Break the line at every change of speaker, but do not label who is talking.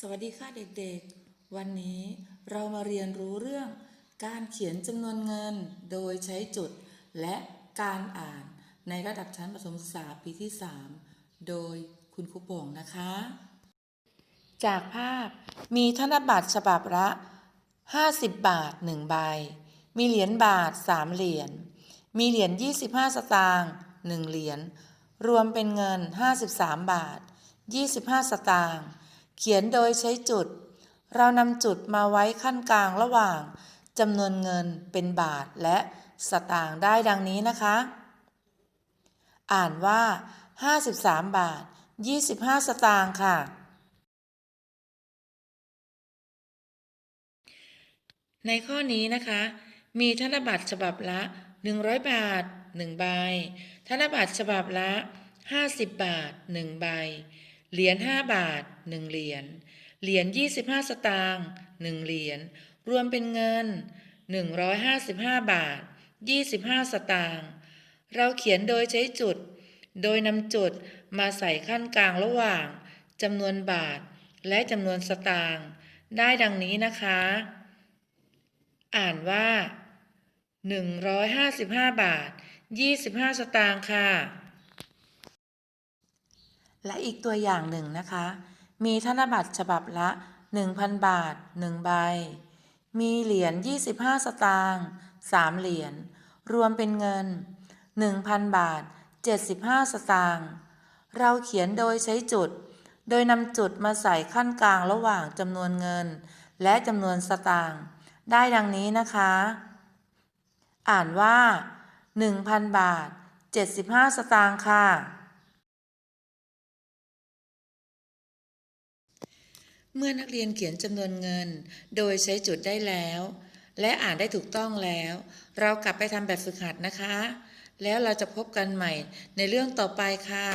สวัสดีค่ะเด็กๆ วันนี้เรามาเรียนรู้เรื่อง การเขียนจำนวนเงินโดยใช้จุด และการอ่านในระดับชั้นประถมศึกษาปีที่ 3 โดยคุณครูโป่งนะคะ จากภาพมีธนบัตรฉบับละ 50 บาท 1 ใบ มีเหรียญบาท 3 เหรียญ มีเหรียญ 25 สตางค์ 1 เหรียญ รวมเป็นเงิน 53 บาท 25 สตางค์ เขียนโดยใช้จุด เรานำจุดมาไว้ขั้นกลางระหว่างจำนวนเงินเป็นบาทและสตางค์ได้ดังนี้นะคะ อ่านว่า 53 บาท 25 สตางค์ค่ะในข้อนี้นะคะ มีธนบัตรฉบับละ 100 บาท 1 ใบ ธนบัตรฉบับละ 50 บาท 1 ใบ เหรียญ5บาท 1 เหรียญ เหรียญ25 สตางค์1เหรียญ รวมเป็นเงิน 155 บาท 25 สตางค์ เราเขียนโดยใช้จุด โดยนำจุดมาใส่ขั้นกลางระหว่างจำนวนบาท และจำนวนสตางค์ ได้ดังนี้นะคะ อ่านว่า 155 บาท 25 สตางค์ค่ะ และอีกตัวอย่างหนึ่งนะคะ มีธนบัตรฉบับละ 1,000 บาท 1 ใบ มีเหรียญ 25 สตางค์ 3 เหรียญ รวมเป็นเงิน 1,000 บาท 75 สตางค์ เราเขียนโดยใช้จุด โดยนำจุดมาใส่ขั้นกลางระหว่างจำนวนเงิน และจำนวนสตางค์ ได้ดังนี้นะคะ อ่านว่า 1,000 บาท 75 สตางค์ค่ะ เมื่อนักเรียนเขียนจำนวนเงิน โดยใช้จุดได้แล้ว และอ่านได้ถูกต้องแล้ว เรากลับไปทำแบบฝึกหัดนะคะ แล้วเราจะพบกันใหม่ในเรื่องต่อไปค่ะ